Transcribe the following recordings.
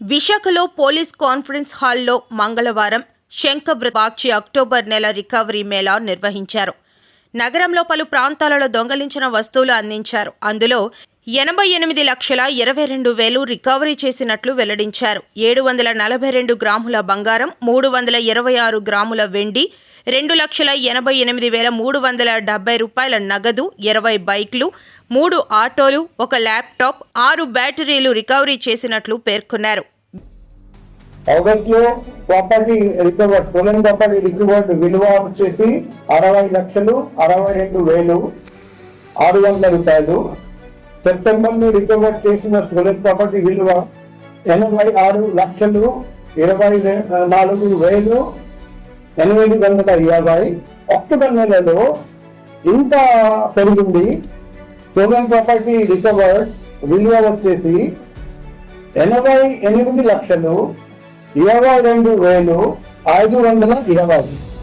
విశాఖలో police conference హాల్లో మంగళవారం శంఖబ్రపాక్షి అక్టోబర్ నెల రికవరీ మేళా నిర్వహించారు. నగరంలో పలు ప్రాంతాలలో దొంగలించిన వస్తువులు అందించారు. అందులో ఎనభై ఎనిమిది లక్షల ఇరవై రెండు వేలు రికవరీ చేసినట్లు వెల్లడించారు. ఏడు వందల నలభై రెండు గ్రాముల బంగారం మూడు వందల ఇరవై ఆరు గ్రాముల వెండి రెండు లక్షల ఎనభై ఎనిమిది వేల మూడు వందల డెబ్బై రూపాయల నగదు ఇరవై బైక్లు మూడు ఆటోలు ఒక ల్యాప్టాప్ ఆరు బ్యాటరీలు రికవరీ చేసినట్లు పేర్కొన్నారు. ప్రాపర్టీ ప్రాపర్టీ రికవర్డ్ విలువ వచ్చేసి అరవై లక్షలు అరవై రెండు వేలు ఆరు వందల రూపాయలు. సెప్టెంబర్లో రికవర్ చేసిన స్టోలెన్ ప్రాపర్టీ విలువ ఎనభై ఆరు లక్షలు ఇరవై నాలుగు వేలు ఎనిమిది వందల యాభై. అక్టోబర్ నెలలో ఇంకా పెరిగింది. స్టోలెన్ ప్రాపర్టీ రికవర్ విలువ వచ్చేసి ఎనభై ఎనిమిది లక్షలు ఇరవై రెండు వేలు ఐదు వందల ఇరవై.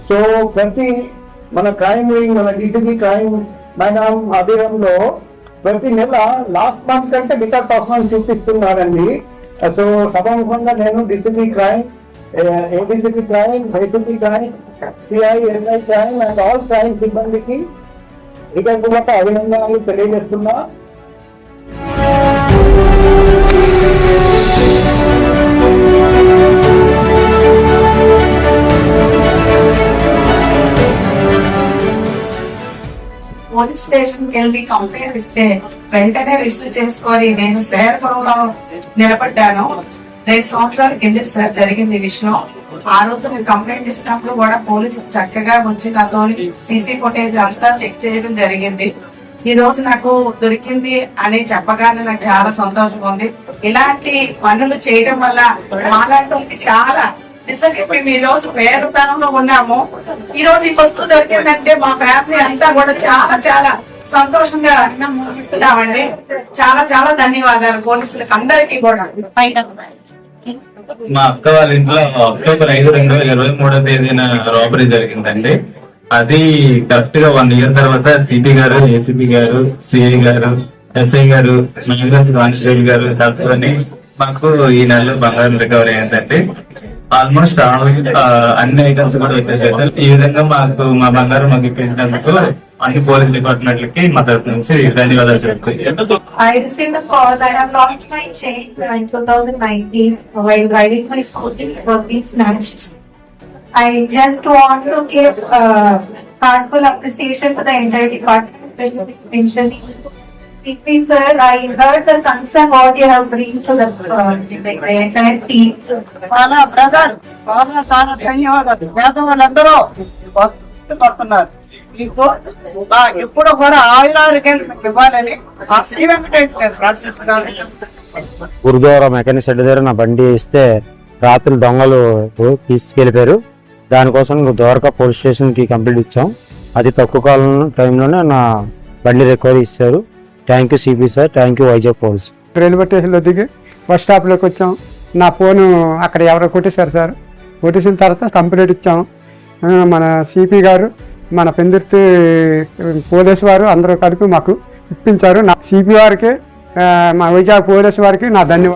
సో ప్రతి మన క్రైమ్ మన డీసీబీ క్రైమ్ మేడం ఆధ్వర్యంలో ప్రతి నెల లాస్ట్ మంత్ కంటే బెటర్ పర్ఫార్మెన్స్ చూపిస్తున్నారండి. సో సభాముఖంగా నేను DCB crime ADCB crime YCP crime CI NI crime and all crime సిబ్బందికి ఇక అభినందనలు తెలియజేస్తున్నా. పోలీస్ స్టేషన్కి వెళ్ళి కంప్లైంట్ ఇస్తే వెంటనే రిసీవ్ చేసుకొని నేను శ్రేయపురంలో నిలబడ్డాను. రెండు సంవత్సరాల కింద సార్ జరిగింది విషయం. ఆ రోజు నేను కంప్లైంట్ ఇచ్చినప్పుడు కూడా పోలీసు చక్కగా వచ్చి నాతో సీసీ ఫుటేజ్ అంతా చెక్ చేయడం జరిగింది. ఈ రోజు నాకు దొరికింది అని చెప్పగానే నాకు చాలా సంతోషంగా ఉంది. ఇలాంటి పనులు చేయడం వల్ల మాలాంటి చాలా నిజంగా మేము ఈ రోజు పేదతనంలో ఉన్నాము. ఈ రోజు ఈ వస్తువు దొరికిందంటే మా ఫ్యామిలీ అంతా కూడా చాలా చాలా సంతోషంగా ఇస్తున్నామండి చాలా చాలా ధన్యవాదాలు పోలీసులకు అందరికీ కూడా. మా అక్క వాళ్ళ ఇంట్లో అక్టోబర్ ఐదు రెండు వేల ఇరవై మూడో తేదీన రాబరీ జరిగిందండి. అది కరెక్ట్గా వన్ ఇయర్ తర్వాత సిపి గారు ఏసీపీ గారు సిఐ గారు ఎస్ఐ గారు మహిళా కానిస్టేబుల్ గారు తప్పని మాకు ఈ నెలలో బంగారం రికవరీ అయిందండి. ఆల్మోస్ట్ అన్ని ఐటమ్స్ కూడా వచ్చేసేసారు ఈ విధంగా మాకు మా బంగారం మాకు ఇప్పించినందుకు అన్ని పోలీస్ డిపార్ట్మెంట్ డిపార్ట్మెంట్లకి మా తరపు నుంచి ధన్యవాదాలు చెప్తాను I received a call that I've lost my chain in 2019 while riding my scooter was being snatched. I just want to give uh, heartful appreciation to the entire department, especially CP sir, I heard the concern what you have bring to the, uh, the entire team. చాలా brother చాలా చాలా ధన్యవాదాలు. పేదవాళ్ళందరూ పడుతున్నారు మీకు ఎప్పుడు కూడా ఆయురారోగ్యాలు మీకు ఇవ్వాలని ఆ శ్రీ వెంకటేశ్వర ప్రార్థిస్తున్నాను. గురుద్వారా మెకానిక్ షెడ్ దగ్గర నా బండి ఇస్తే రాత్రి దొంగలు తీసుకెళ్ళిపోయారు. దానికోసం ద్వారకా పోలీస్ స్టేషన్కి కంప్లీట్ ఇచ్చాం. అది తక్కువ కాలం టైంలోనే నా బండి రికవరీ ఇచ్చారు. Thank you CP sir thank you Vizag police railway స్టేషన్లో దిగి బస్ స్టాప్లోకి వచ్చాం. నా ఫోను అక్కడ ఎవరో కొట్టేశారు సార్. కొట్టేసిన తర్వాత కంప్లైంట్ ఇచ్చాం. మన సిపి గారు మన పెందుర్తి పోలీసు వారు అందరూ కలిపి మాకు ఇప్పించారు. నా సిపి వారికి మా వైజాగ్ పోలీసు వారికి నా ధన్యవాదాలు.